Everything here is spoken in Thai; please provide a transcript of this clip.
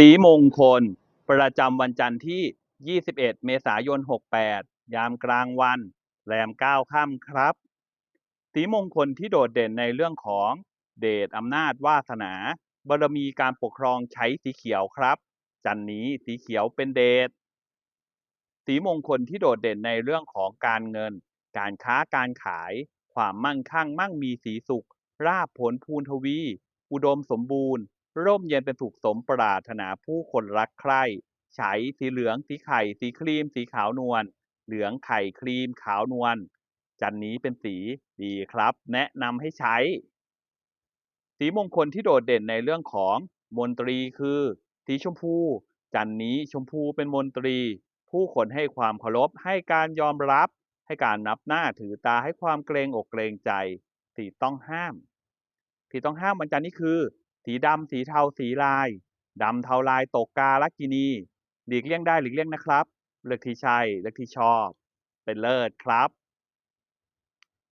สีมงคล ประจำวันจันทร์ที่ 21 เมษายน 68 ยามกลางวัน แรม 9 ค่ำครับ สีมงคลที่โดดเด่นในเรื่องของเดชอำนาจวาสนาบารมีการปกครองใช้สีเขียวครับ จันนี้สีเขียวเป็นเดชสีมงคลที่โดดเด่นในเรื่องของการเงิน การค้าการขาย ความมั่งคั่งมั่งมีสีสุข ราบผลพูนทวี อุดมสมบูรณ์ ร่มเย็นเป็นสุขสมปรารถนาผู้คนรักใคร่ใช้สีเหลืองสีไข่ สีครีม สีขาวนวลเหลืองไข่ครีมขาวนวลจันนี้เป็นสีดีครับ แนะนำให้ใช้ สีมงคลที่โดดเด่นในเรื่องของมนตรีคือ สีชมพู จันนี้ชมพูเป็นมนตรี ผู้คนให้ความเคารพให้การยอมรับ ให้การนับหน้าถือตาให้ความเกรงอกเกรงใจ สีต้องห้าม สีต้องห้ามวันจันนี้คือ สีดำสีเทาสีลายดำเทาลายตกกาลักกินีหลีกเลี่ยงได้หลีกเลี่ยงนะครับ เลือกที่ใช่เลือกที่ชอบ เป็นเลิศครับ